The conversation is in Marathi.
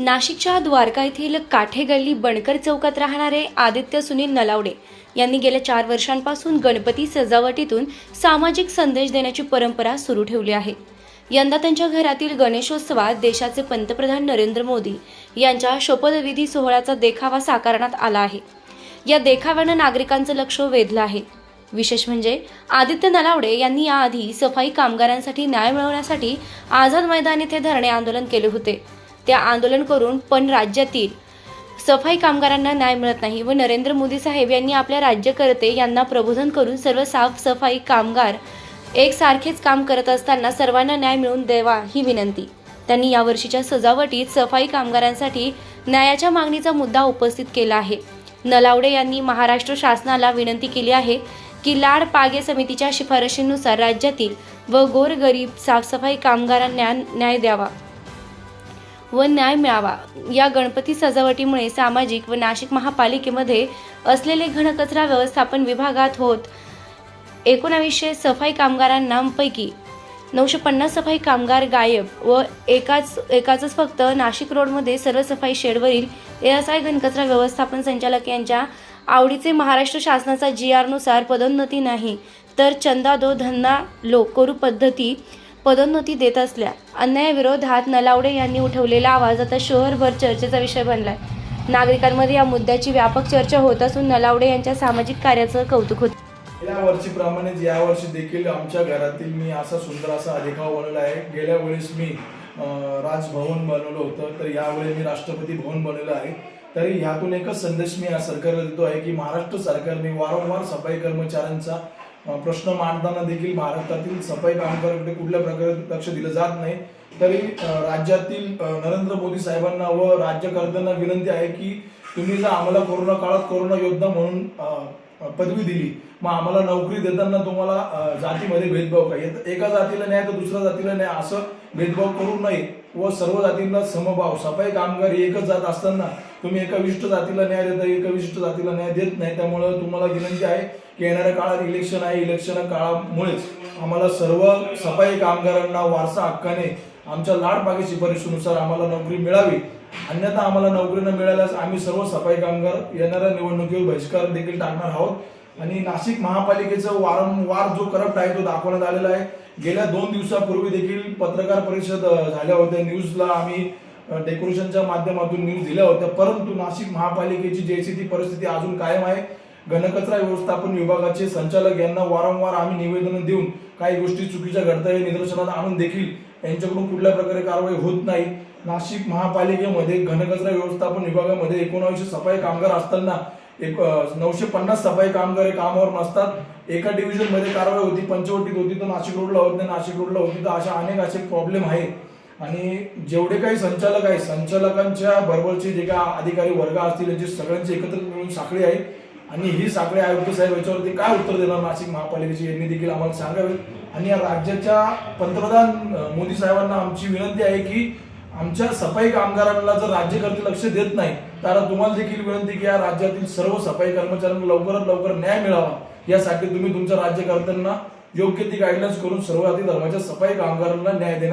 नाशिकच्या द्वारका येथील काठे गल्ली बणकर चौकात राहणारे आदित्य सुनील नलावडे यांनी गेल्या चार वर्षांपासून गणपती सजावटीतून सामाजिक संदेश देण्याची परंपरा सुरू ठेवली आहे. यंदा त्यांच्या घरातील गणेशोत्सवात देशाचे पंतप्रधान नरेंद्र मोदी यांच्या शपथविधी सोहळ्याचा देखावा साकारण्यात आला आहे. या देखाव्यानं नागरिकांचं लक्ष वेधलं आहे. विशेष म्हणजे आदित्य नलावडे यांनी याआधी सफाई कामगारांसाठी न्याय मिळवण्यासाठी आझाद मैदान येथे धरणे आंदोलन केले होते. त्या आंदोलन करून पण राज्यातील सफाई कामगारांना न्याय मिळत नाही व नरेंद्र मोदी साहेब यांनी आपल्या राज्यकर्ते यांना प्रबोधन करून सर्व साफसफाई कामगार एकसारखेच काम करत असताना सर्वांना न्याय मिळवून द्यावा ही विनंती. त्यांनी यावर्षीच्या सजावटीत सफाई कामगारांसाठी न्यायाच्या मागणीचा मुद्दा उपस्थित केला आहे. नलावडे यांनी महाराष्ट्र शासनाला विनंती केली आहे की लाड पागे समितीच्या शिफारशीनुसार राज्यातील व गोरगरीब साफसफाई कामगारांना न्याय द्यावा. व न्याय मिळावा. या गणपती सजावटीमुळे सामाजिक व नाशिक महापालिकेमध्ये असलेले घनकचरा व्यवस्थापन विभागात होत एकोणावीसशे सफाई कामगारांपैकी नऊशे पन्नास सफाई कामगार गायब व एकाच एकाचच फक्त नाशिक रोडमध्ये सर्व सफाई शेडवरील एस आय घनकचरा व्यवस्थापन संचालक यांच्या आवडीचे महाराष्ट्र शासनाचा जी आरनुसार पदोन्नती नाही तर चंदा दो धंदा लो करू पद्धती पदोन्नती देत असल्या अन्यायाविरोधात नलावडे यांनी उठवलेला आवाज आता शहरभर चर्चेचा विषय बनलाय. नागरिकांमध्ये या मुद्द्याची व्यापक चर्चा होत असून नलावडे यांच्या सामाजिक कार्याचं कौतुक होत गेल्या वर्षीप्रमाणेच या वर्षी देखील आमच्या घरातील मी असा सुंदर असा अधिकार बनवला आहे. गेल्या वेळेस मी राजभवन बनवलं होतं तर यावेळी मी राष्ट्रपती भवन बनवलं आहे. तरी ह्यातून एकच संदेश मी या सरकारला देतो आहे की महाराष्ट्र सरकारने वारंवार सफाई कर्मचाऱ्यांचा प्रश्न मांडताना देखील महाराष्ट्रातील सफाई कामगारांकडे कुठल्या प्रकारे लक्ष दिलं जात नाही. तरी राज्यातील नरेंद्र मोदी साहेबांना व राज्यकर्त्यांना विनंती आहे की तुम्ही जर आम्हाला कोरोना काळात कोरोना योद्धा म्हणून पदवी दिली मग आम्हाला नोकरी देताना तुम्हाला जातीमध्ये भेदभाव काय? एका जातीला न्याय तर दुसऱ्या जातीला न्याय असं भेदभाव करू नये. व सर्व जातींना समभाव सफाई कामगार एकच जात असताना तुम्ही एका विशिष्ट जातीला न्याय देता एका विशिष्ट जातीला न्याय देत नाही. त्यामुळं तुम्हाला विनंती आहे की येणाऱ्या काळात इलेक्शन आहे. इलेक्शन काळामुळेच आम्हाला सर्व सफाई कामगारांना वारसा हक्काने आमच्या लाडबागेची शिफारशीनुसार आम्हाला नोकरी मिळावी. अन्यथा आम्हाला नोकरी न मिळाल्यास आम्ही सर्व सफाई कामगार येणाऱ्या निवडणुकीवर बहिष्कार देखील टाकणार आहोत. आणि नाशिक महापालिकेचं वारंवार जो करप्ट आहे तो दाखवण्यात आलेला आहे. गेल्या दोन दिवसापूर्वी देखील पत्रकार परिषद झाल्या होत्या. न्यूजला आम्ही डेकोरेशनच्या माध्यमातून न्यूज दिल्या होत्या. परंतु नाशिक महापालिकेची जैसी ती परिस्थिती अजून कायम आहे. घनकचरा व्यवस्थापन विभागाचे संचालक यांना वारंवार आम्ही निवेदन देऊन काही गोष्टी चुकीच्या घडताय निदर्शनात आणून देखील यांच्याकडून कुठल्या प्रकारे कारवाई होत नाही. नाशिक महापालिकेमध्ये घनकचरा व्यवस्थापन विभागामध्ये एकोणावीसशे सफाई कामगार असताना एक नऊशे पन्नास सफाई कामगार हे कामावर नसतात एका डिव्हिजनमध्ये कारवाई होती पंचवटीत होती तर नाशिक रोडला होत नाही नाशिक रोडला होती तर अशा अनेक असे प्रॉब्लेम आहे. आणि जेवढे काही संचालक आहे संचालकांच्या बरोबरचे जे काही अधिकारी वर्ग असतील यांची सगळ्यांची एकत्रित मिळून साखळी आहे. आणि ही साखळी आयुक्त साहेब याच्यावरती काय उत्तर देणार नाशिक महापालिकेची यांनी देखील आम्हाला सांगावे. आणि या राज्याच्या पंतप्रधान मोदी साहेबांना आमची विनंती आहे की आमच्या सफाई कामगारांना जर राज्यकर्ते लक्ष देत नाही तर तुम्हाला देखील विनंती की या राज्यातील सर्व सफाई कर्मचाऱ्यांना लवकरात लवकर न्याय मिळावा. यासाठी तुम्ही तुमच्या राज्यकर्त्यांना योग्य ती गाईडलाईन्स करून सर्व धर्माच्या सफाई कामगारांना न्याय देणार